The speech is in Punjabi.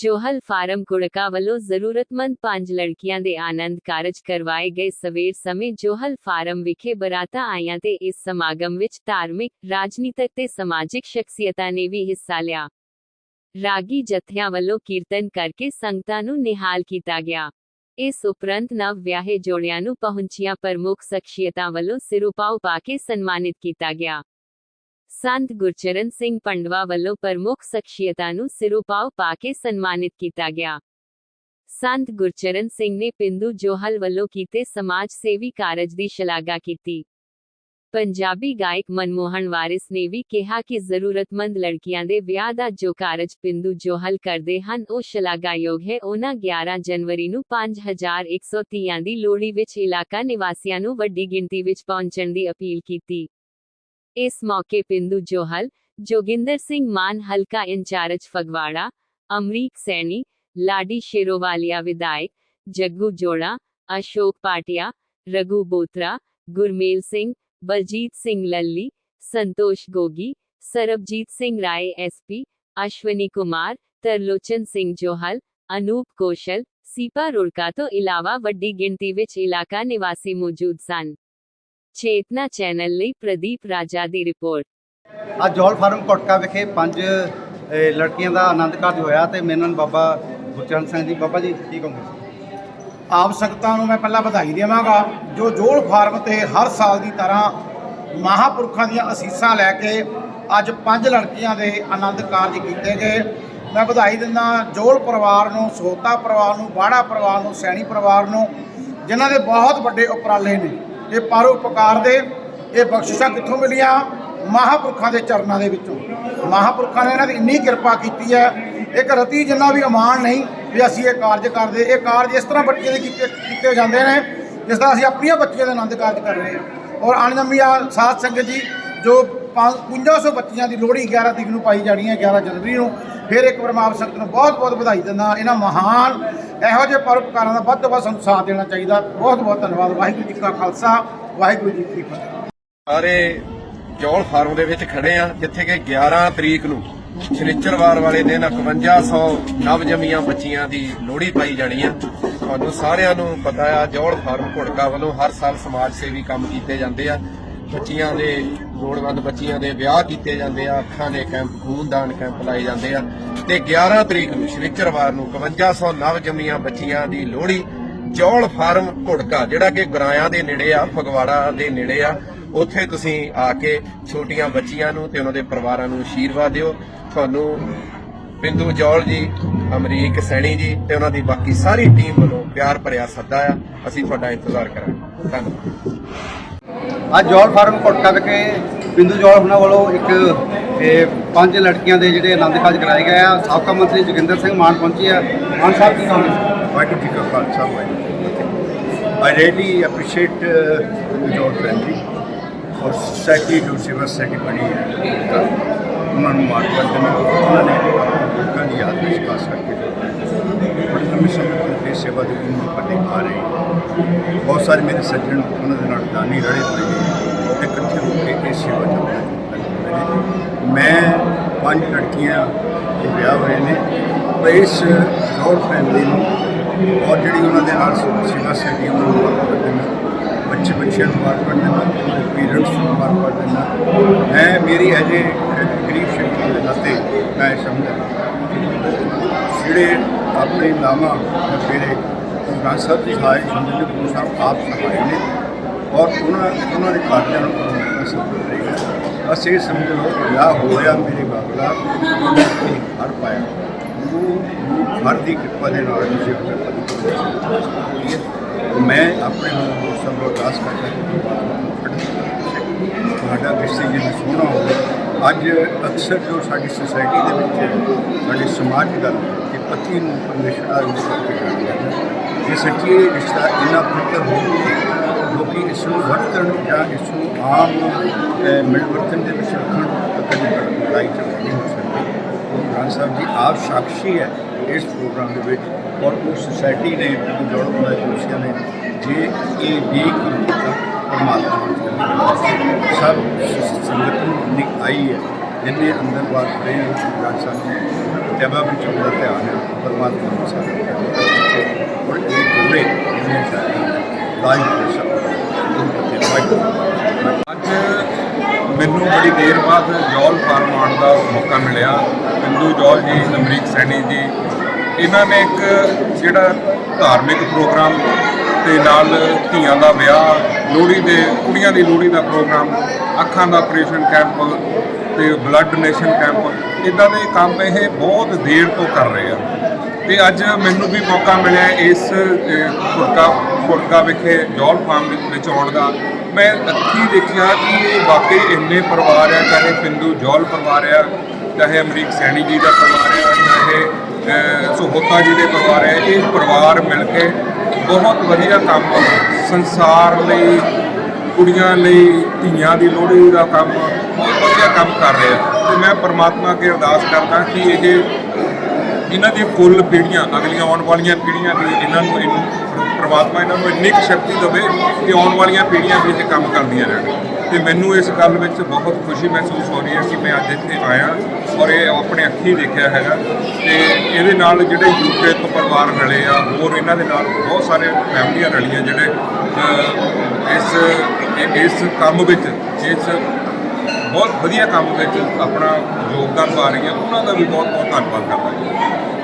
ਜੋਹਲ ਫਾਰਮ ਕੁੜਕਾ ਵੱਲੋਂ ਜ਼ਰੂਰਤਮੰਦ ਪੰਜ ਲੜਕੀਆਂ ਦੇ ਆਨੰਦ ਕਾਰਜ ਕਰਵਾਏ ਗਏ। ਸਵੇਰ ਸਮੇਂ ਜੋਹਲ ਫਾਰਮ ਵਿਖੇ ਬਰਾਤਾਂ ਆਈਆਂ ਤੇ ਇਸ ਸਮਾਗਮ ਵਿੱਚ ਧਾਰਮਿਕ, ਰਾਜਨੀਤਿਕ ਤੇ ਸਮਾਜਿਕ ਸ਼ਖਸੀਅਤਾਂ ਨੇ ਵੀ ਹਿੱਸਾ ਲਿਆ। ਰਾਗੀ ਜਥਿਆਂ ਵੱਲੋਂ ਕੀਰਤਨ ਕਰਕੇ ਸੰਗਤਾਂ ਨੂੰ ਨਿਹਾਲ ਕੀਤਾ ਗਿਆ। ਇਸ ਉਪਰੰਤ ਨਵ ਵਿਆਹੇ ਜੋੜਿਆਂ ਨੂੰ ਪਹੁੰਚੀਆਂ ਪ੍ਰਮੁੱਖ ਸ਼ਖਸੀਅਤਾਂ ਵੱਲੋਂ ਸਿਰੋਪਾਓ ਪਾ ਕੇ ਸਨਮਾਨਿਤ ਕੀਤਾ ਗਿਆ। ਸੰਤ ਗੁਰਚਰਨ ਸਿੰਘ ਪੰਡਵਾ ਵੱਲੋਂ ਪ੍ਰਮੁੱਖ ਸ਼ਖਸੀਅਤਾਂ ਨੂੰ ਸਿਰੋਪਾਓ ਪਾ ਕੇ ਸਨਮਾਨਿਤ ਕੀਤਾ ਗਿਆ ਸੰਤ ਗੁਰਚਰਨ ਸਿੰਘ ਨੇ ਪਿੰਦੂ ਜੋਹਲ ਵੱਲੋਂ ਕੀਤੇ ਸਮਾਜ ਸੇਵੀ ਕਾਰਜ ਦੀ ਸ਼ਲਾਘਾ ਕੀਤੀ ਪੰਜਾਬੀ ਗਾਇਕ ਮਨਮੋਹਨ ਵਾਰਿਸ ਨੇ ਵੀ ਕਿਹਾ ਕਿ ਜ਼ਰੂਰਤਮੰਦ ਲੜਕੀਆਂ ਦੇ ਵਿਆਹ ਦਾ ਜੋ ਕਾਰਜ ਪਿੰਦੂ ਜੋਹਲ ਕਰਦੇ ਹਨ ਉਹ ਸ਼ਲਾਘਾਯੋਗ ਹੈ ਉਹਨਾਂ 11 ਜਨਵਰੀ ਨੂੰ 5130 ਦੀ ਲੋਹੜੀ ਵਿੱਚ ਇਲਾਕਾ ਨਿਵਾਸੀਆਂ ਨੂੰ ਵੱਡੀ ਗਿਣਤੀ ਵਿੱਚ ਪਹੁੰਚਣ ਦੀ ਅਪੀਲ ਕੀਤੀ ਇਸ ਮੌਕੇ ਪਿੰਦੂ ਜੋਹਲ ਜੋਗਿੰਦਰ ਸਿੰਘ ਮਾਨ ਹਲਕਾ ਇੰਚਾਰਜ ਫਗਵਾੜਾ ਅਮਰੀਕ ਸੈਣੀ ਲਾਡੀ ਸ਼ੇਰੋਵਾਲੀਆ ਵਿਧਾਇਕ ਜੱਗੂ ਜੋੜਾ ਅਸ਼ੋਕ ਪਾਟਿਆ ਰਘੂ ਬੋਤਰਾ ਗੁਰਮੇਲ ਸਿੰਘ ਬਲਜੀਤ ਸਿੰਘ ਲੱਲੀ ਸੰਤੋਸ਼ ਗੋਗੀ ਸਰਬਜੀਤ ਸਿੰਘ ਰਾਏ ਐਸਪੀ ਅਸ਼ਵਨੀ ਕੁਮਾਰ ਤਰਲੋਚਨ ਸਿੰਘ ਜੋਹਲ ਅਨੂਪ ਕੋਸ਼ਲ ਸੀਪਾ ਰੁੜਕਾ ਤੋਂ ਇਲਾਵਾ ਵੱਡੀ ਗਿਣਤੀ ਵਿੱਚ ਇਲਾਕਾ ਨਿਵਾਸੀ ਮੌਜੂਦ ਸਨ ਚੇਤਨਾ ਚੈਨਲ ਲਈ ਪ੍ਰਦੀਪ ਰਾਜਾ ਦੀ ਰਿਪੋਰਟ। ਅੱਜ ਜੋਲ ਫਾਰਮ ਕੋਟਕਾ ਵਿਖੇ ਪੰਜ ਅ, ਲੜਕੀਆਂ ਦਾ ਆਨੰਦ ਕਾਰਜ ਹੋਇਆ ਤੇ ਮੇਰੇ ਨਾਲ ਬਾਬਾ ਗੁਰਚਰਨ ਸਿੰਘ ਜੀ। ਬਾਬਾ ਜੀ ਕੀ ਕਹੋਗੇ? ਆਪ ਸੰਗਤਾਂ ਨੂੰ ਮੈਂ ਪਹਿਲਾਂ ਵਧਾਈ ਦੇਵਾਂਗਾ ਜੋ ਜੋਲ ਫਾਰਮ ਤੇ ਹਰ ਸਾਲ ਦੀ ਤਰ੍ਹਾਂ ਮਹਾਪੁਰਖਾਂ ਦੀਆਂ ਅਸੀਸਾਂ ਲੈ ਕੇ ਅੱਜ ਪੰਜ ਲੜਕੀਆਂ ਦੇ ਆਨੰਦ ਕਾਰਜ ਕੀਤੇ ਗਏ। ਮੈਂ ਵਧਾਈ ਦਿੰਦਾ ਜੋਲ ਪਰਿਵਾਰ ਨੂੰ ਸੋਤਾ ਪਰਿਵਾਰ ਨੂੰ ਬਾੜਾ ਪਰਿਵਾਰ ਨੂੰ ਸੈਣੀ ਪਰਿਵਾਰ ਨੂੰ ਜਿਨ੍ਹਾਂ ਦੇ ਬਹੁਤ ਵੱਡੇ ਉਪਰਾਲੇ ਨੇ। ਇਹ ਪਰਉਪਕਾਰ ਦੇ, ਇਹ ਬਖਸ਼ਿਸ਼ਾਂ ਕਿੱਥੋਂ ਮਿਲੀਆਂ? ਮਹਾਪੁਰਖਾਂ ਦੇ ਚਰਨਾਂ ਦੇ ਵਿੱਚੋਂ। ਮਹਾਪੁਰਖਾਂ ਨੇ ਇਹਨਾਂ ਦੀ ਇੰਨੀ ਕਿਰਪਾ ਕੀਤੀ ਹੈ। ਇੱਕ ਰਤੀ ਜਿੰਨਾ ਵੀ ਅਮਾਨ ਨਹੀਂ ਵੀ ਅਸੀਂ ਇਹ ਕਾਰਜ ਕਰਦੇ, ਇਹ ਕਾਰਜ ਇਸ ਤਰ੍ਹਾਂ ਬੱਚਿਆਂ ਦੇ ਕੀਤੇ ਕੀਤੇ ਜਾਂਦੇ ਨੇ, ਜਿਸ ਤਰ੍ਹਾਂ ਅਸੀਂ ਆਪਣੀਆਂ ਬੱਚੀਆਂ ਦੇ ਆਨੰਦ ਕਾਰਜ ਕਰ ਰਹੇ ਹਾਂ। ਔਰ ਅਣਨਮੀਆਂ ਸਾਧ ਸੰਗਤ ਜੀ, ਜੋ 5500 ਬੱਚੀਆਂ ਦੀ ਲੋਹੜੀ 11 ਤਰੀਕ ਨੂੰ ਪਾਈ ਜਾਣੀ ਹੈ 11 ਜਨਵਰੀ ਨੂੰ। ਫਿਰ ਇੱਕ ਵਾਰ ਮੈਂ ਸੰਗਤ ਨੂੰ ਬਹੁਤ ਬਹੁਤ ਵਧਾਈ ਦਿੰਦਾ ਇਹਨਾਂ ਮਹਾਨ, ਇਹੋ ਜਿਹੇ ਪਰਉਪਕਾਰਾਂ ਦਾ ਵੱਧ ਤੋਂ ਵੱਧ ਸਾਨੂੰ ਸਾਥ ਦੇਣਾ ਚਾਹੀਦਾ। ਬਹੁਤ ਬਹੁਤ ਧੰਨਵਾਦ। ਵਾਹਿਗੁਰੂ ਜੀ ਕਾ ਖਾਲਸਾ, ਵਾਹਿਗੁਰੂ ਜੀ ਕੀ ਫਤਿਹ। ਸਾਰੇ ਜੌਲ ਫਾਰਮ ਦੇ ਵਿੱਚ ਖੜੇ ਆ ਜਿੱਥੇ ਕਿ 11 ਤਰੀਕ ਨੂੰ ਸ਼ਨੀਚਰਵਾਰ ਵਾਲੇ ਦਿਨ 5100 ਨਵਜੰਮੀਆਂ ਬੱਚੀਆਂ ਦੀ ਲੋਹੜੀ ਪਾਈ ਜਾਣੀ ਆ ਤੁਹਾਨੂੰ ਸਾਰਿਆਂ ਨੂੰ ਪਤਾ ਆ ਜੌਲ ਫਾਰਮ ਘੁੜਕਾ ਵੱਲੋਂ ਹਰ ਸਾਲ ਸਮਾਜ ਸੇਵੀ ਕੰਮ ਕੀਤੇ ਜਾਂਦੇ ਆ। ਬੱਚੀਆਂ ਦੇ, ਲੋੜਵੰਦ ਬੱਚੀਆਂ ਦੇ ਵਿਆਹ ਕੀਤੇ ਜਾਂਦੇ ਆ, ਅੱਖਾਂ ਦੇ ਕੈਂਪ, ਖੂਨਦਾਨ ਕੈਂਪ ਲਾਏ ਜਾਂਦੇ ਆ। ਤੇ 11 ਤਰੀਕ ਨੂੰ ਸ਼ਨੀਚਰਵਾਰ ਨੂੰ 5500 ਨਵ ਜੰਮੀਆਂ ਬੱਚੀਆਂ ਦੀ ਲੋਹੜੀ, ਚੌਲ ਫਾਰਮ ਘੁੜਕਾ ਜਿਹੜਾ ਕਿ ਗੁਰਾਇਆਂ ਦੇ ਨੇੜੇ ਆ, ਫਗਵਾੜਾ ਦੇ ਨੇੜੇ ਆ, ਉੱਥੇ ਤੁਸੀਂ ਆ ਕੇ ਛੋਟੀਆਂ ਬੱਚੀਆਂ ਨੂੰ ਤੇ ਉਹਨਾਂ ਦੇ ਪਰਿਵਾਰਾਂ ਨੂੰ ਆਸ਼ੀਰਵਾਦ ਦਿਓ। ਤੁਹਾਨੂੰ ਬਿੰਦੂ ਜੌਲ ਜੀ, ਅਮਰੀਕ ਸੈਣੀ ਜੀ ਤੇ ਉਹਨਾਂ ਦੀ ਬਾਕੀ ਸਾਰੀ ਟੀਮ ਵੱਲੋਂ ਪਿਆਰ ਭਰਿਆ ਸੱਦਾ ਆ। ਅਸੀਂ ਤੁਹਾਡਾ ਇੰਤਜ਼ਾਰ ਕਰਾਂਗੇ। ਧੰਨਵਾਦ। ਅੱਜ ਜੌਲ ਫਾਰਮ ਕੋਟਕਾ ਵਿਖੇ ਬਿੰਦੂ ਜੌਲ ਹੁਣਾਂ ਵੱਲੋਂ ਇੱਕ ਪੰਜ ਲੜਕੀਆਂ ਦੇ ਜਿਹੜੇ ਆਨੰਦ ਕਾਰਜ ਕਰਾਏ ਗਏ ਆ। ਸਾਬਕਾ ਮੰਤਰੀ ਜੋਗਿੰਦਰ ਸਿੰਘ ਮਾਨ ਪਹੁੰਚੇ ਆ। ਮਾਨ ਸਾਹਿਬ, ਕੀ ਕਹੋਗੇ ਵਾਹਿਗੁਰੂ ਜੀ ਕਾ Khalsa, Waheguru I really appreciate your family ਔਰ ਸੋਸਾਇਟੀ ਜੋ ਸਿਵਲ ਸੋਸਾਇਟੀ ਬਣੀ ਹੈ ਉਹਨਾਂ ਨੂੰ ਮਾਰਕ ਕਰਦੇ ਨੇ ਉਹਨਾਂ ਨੇ ਲੋਕਾਂ ਦੀ ਯਾਦ ਵਿੱਚ ਖਾਸ ਕਰਕੇ ਬੜੇ ਲੰਮੇ ਇਹ ਸੇਵਾ ਦੇ ਉਮਰ ਕਰਦੇ ਆ ਰਹੇ। ਬਹੁਤ ਸਾਰੇ ਮੇਰੇ ਸੱਜਣ ਉਹਨਾਂ ਦੇ ਨਾਲ ਦਾਨੀ ਰਲੇ ਹੋਏ ਨੇ ਤੇ ਇਕੱਠੇ ਹੋ ਕੇ ਇਹ ਸੇਵਾ ਚੱਲਦੇ ਮੈਂ ਪੰਜ ਲੜਕੀਆਂ ਦੇ ਵਿਆਹ ਹੋਏ ਨੇ ਇਸ ਜੋੜ ਫੈਮਿਲੀ ਨੂੰ ਔਰ ਜਿਹੜੀ ਉਹਨਾਂ ਦੇ ਨਾਲ ਸੇਵਾ ਸੈਟੀ ਉਹਨਾਂ ਨੂੰ ਮਾਰ ਕਰਦੇ ਬੱਚੇ ਬੱਚਿਆਂ ਨੂੰ ਮਾਰ ਕਰਦੇ ਨੇ ਉਹਨਾਂ ਦੇ ਪੇਰੈਂਟਸ ਨੂੰ ਮਾਰ ਕਰਦੇ ਨੇ ਮੈਂ ਮੇਰੀ ਅਜੇ ਗਰੀਬ ਸ਼ਕਤੀ ਦੇ ਨਾਤੇ ਮੈਂ ਸਮਝਦਾ। ਜਿਹੜੇ ਆਪਣੇ ਨਾਮਾ ਮੇਰੇ ਗੁਰੂ ਸਾਹਿਬ ਜੀ ਸਹਾਇ ਹੁੰਦੇ ਨੇ ਗੁਰੂ ਸਾਹਿਬ ਆਪ ਸਹਾਇ ਨੇ ਔਰ ਉਹਨਾਂ ਉਹਨਾਂ ਦੇ ਕਾਰਜਾਂ ਨੂੰ ਪਰਮਾਤਮਾ ਸਫਲ ਕਰੇਗਾ ਅਸੀਂ ਇਹ ਸਮਝ ਲਓ, ਵਿਆਹ ਹੋਇਆ ਮੇਰੇ ਬਾਪ ਦਾ ਹਰ ਪਾਇਆ। ਗੁਰੂ ਹਰ ਦੀ ਕਿਰਪਾ ਦੇ ਨਾਲ ਤੁਸੀਂ ਆਪਣੇ ਮੈਂ ਆਪਣੇ ਸਭ ਨੂੰ ਅਰਦਾਸ ਕਰਦਾ ਤੁਹਾਡਾ ਰਿਸ਼ਤੇ ਜਿਵੇਂ ਸੋਹਣਾ ਹੋਵੇ ਅੱਜ ਅਕਸਰ ਜੋ ਸਾਡੀ ਸੁਸਾਇਟੀ ਦੇ ਵਿੱਚ ਸਾਡੇ ਸਮਾਜ ਦੀ ਗੱਲ ਹੈ ਕਿ ਪਤੀ ਨੂੰ ਪਰਮੇਸ਼ਰ ਦਾ ਰੂਪ ਕਰਕੇ ਜਾਣਿਆ ਜਾਂਦਾ ਇਹ ਸੱਚੀ ਇਹ ਰਿਸ਼ਤਾ ਇੰਨਾ ਪਵਿੱਤਰ ਹੋ ਕਿ ਲੋਕੀ ਇਸ ਨੂੰ ਵਰਤਣ ਜਾਂ ਇਸ ਨੂੰ ਆਮ ਮਿਲਵਰਤਨ ਦੇ ਵਿੱਚ ਰੱਖਣ ਤਾਂ ਕਦੇ ਲੜਾਈ ਝਗੜਾ ਨਹੀਂ ਹੋ ਸਕਦੀ। ਖਾਨ ਸਾਹਿਬ ਜੀ ਆਪ ਸਾਖੀ ਹੈ ਇਸ ਪ੍ਰੋਗਰਾਮ ਦੇ ਵਿੱਚ ਔਰ ਉਹ ਸੁਸਾਇਟੀ ਨੇ ਜੋੜ ਦਾ ਜੋਸ਼ੀਆਂ ਨੇ, ਜੇ ਇਹ ਦੇਖ ਕੀਤਾ ਪਰਮਾਤਮਾ ਦੀ ਸਭ ਸੰਗਤ ਨੂੰ ਇੰਨੀ ਆਈ ਹੈ ਜਿੰਨੇ ਅੰਦਰ ਬਾਤ ਰਹੇ ਹਨ ਖਾਨ ਸਾਹਿਬ ਜੀ ਵਿੱਚ ਉਹਦਾ ਧਿਆਨ ਹੈ, ਪਰਮਾਤਮਾ ਨੂੰ ਸਾਰੇ ਔਰ ਇਹ ਪੂਰੇ ਜਿਵੇਂ ਲਾਈਫ ਦੇ ਸਭ ਅੱਜ ਮੈਨੂੰ ਬੜੀ ਦੇਰ ਬਾਅਦ ਜੌਲ ਫਾਰਮ ਆਉਣ ਦਾ ਮੌਕਾ ਮਿਲਿਆ। ਬਿੰਦੂ ਜੌਲ ਜੀ, ਅਮਰੀਕ ਸੈਣੀ ਜੀ, ਇਹਨਾਂ ਨੇ ਇੱਕ ਜਿਹੜਾ ਧਾਰਮਿਕ ਪ੍ਰੋਗਰਾਮ ਤੇ ਨਾਲ ਧੀਆਂ ਦਾ ਵਿਆਹ, ਲੋਹੜੀ ਦੇ, ਕੁੜੀਆਂ ਦੀ ਲੋਹੜੀ ਦਾ ਪ੍ਰੋਗਰਾਮ, ਅੱਖਾਂ ਦਾ ਆਪਰੇਸ਼ਨ ਕੈਂਪ ਤੇ ਬਲੱਡ ਡੋਨੇਸ਼ਨ ਕੈਂਪ ਇਦਾਂ ਦੇ ਕੰਮ ਇਹ ਬਹੁਤ ਦੇਰ ਤੋਂ ਕਰ ਰਹੇ ਆ। ਤੇ ਅੱਜ ਮੈਨੂੰ ਵੀ ਮੌਕਾ ਮਿਲਿਆ ਇਸ ਫੁਰਕਾ ਫੁਰਕਾ ਵਿਖੇ ਜੌਲ ਫਾਰਮ ਵਿੱਚ ਆਉਣ ਦਾ। ਮੈਂ ਅੱਖੀ ਦੇਖਿਆ ਕਿ ਇਹ ਵਾਕਈ ਇੰਨੇ ਪਰਿਵਾਰ ਆ ਚਾਹੇ ਪਿੰਦੂ ਜੌਲ ਪਰਿਵਾਰ ਆ ਚਾਹੇ ਅਮਰੀਕ ਸੈਣੀ ਜੀ ਦਾ ਪਰਿਵਾਰ ਆ ਚਾਹੇ ਅਹ, ਸੁਹੋਤਾ ਜੀ ਦੇ ਪਰਿਵਾਰ ਆ ਇਹ ਪਰਿਵਾਰ ਮਿਲ ਕੇ ਬਹੁਤ ਵਧੀਆ ਕੰਮ ਸੰਸਾਰ ਲਈ ਕੁੜੀਆਂ ਲਈ ਧੀਆਂ ਦੀ ਲੋਹੜੀ ਦਾ ਕੰਮ ਬਹੁਤ ਵਧੀਆ ਕੰਮ ਕਰ ਰਿਹਾ ਆ। ਤੇ ਮੈਂ ਪਰਮਾਤਮਾ ਅੱਗੇ ਅਰਦਾਸ ਕਰਦਾ ਕਿ ਇਹ ਇਹਨਾਂ ਦੀ ਫੁੱਲ ਪੀੜ੍ਹੀਆਂ, ਅਗਲੀਆਂ ਆਉਣ ਵਾਲੀਆਂ ਪੀੜ੍ਹੀਆਂ ਵੀ ਇਹਨਾਂ ਨੂੰ ਇਹਨੂੰ ਪਰਮਾਤਮਾ ਇਹਨਾਂ ਨੂੰ ਇੰਨੀ ਕੁ ਸ਼ਕਤੀ ਦੇਵੇ ਕਿ ਆਉਣ ਵਾਲੀਆਂ ਪੀੜ੍ਹੀਆਂ ਵੀ ਇਹ ਕੰਮ ਕਰਦੀਆਂ ਰਹਿਣ। ਤੇ ਮੈਨੂੰ ਇਸ ਗੱਲ ਵਿੱਚ ਬਹੁਤ ਖੁਸ਼ੀ ਮਹਿਸੂਸ ਹੋ ਰਹੀ ਹੈ ਕਿ ਮੈਂ ਅੱਜ ਇੱਥੇ ਆਇਆ ਔਰ ਇਹ ਆਪਣੇ ਅੱਖੀਂ ਦੇਖਿਆ ਹੈਗਾ ਤੇ ਇਹਦੇ ਨਾਲ ਜਿਹੜੇ ਯੂਕੇ ਤੋਂ ਪਰਿਵਾਰ ਰਲੇ ਆ, ਹੋਰ ਇਹਨਾਂ ਦੇ ਨਾਲ ਬਹੁਤ ਸਾਰੇ ਫੈਮਲੀਆਂ ਰਲੀਆਂ ਜਿਹੜੇ ਇਸ ਇਸ ਕੰਮ ਵਿੱਚ ਇਸ ਬਹੁਤ ਵਧੀਆ ਕੰਮ ਵਿੱਚ ਆਪਣਾ ਯੋਗਦਾਨ ਪਾ ਰਹੀਆਂ, ਉਹਨਾਂ ਦਾ ਵੀ ਬਹੁਤ ਬਹੁਤ ਧੰਨਵਾਦ ਕਰਦਾ ਜੀ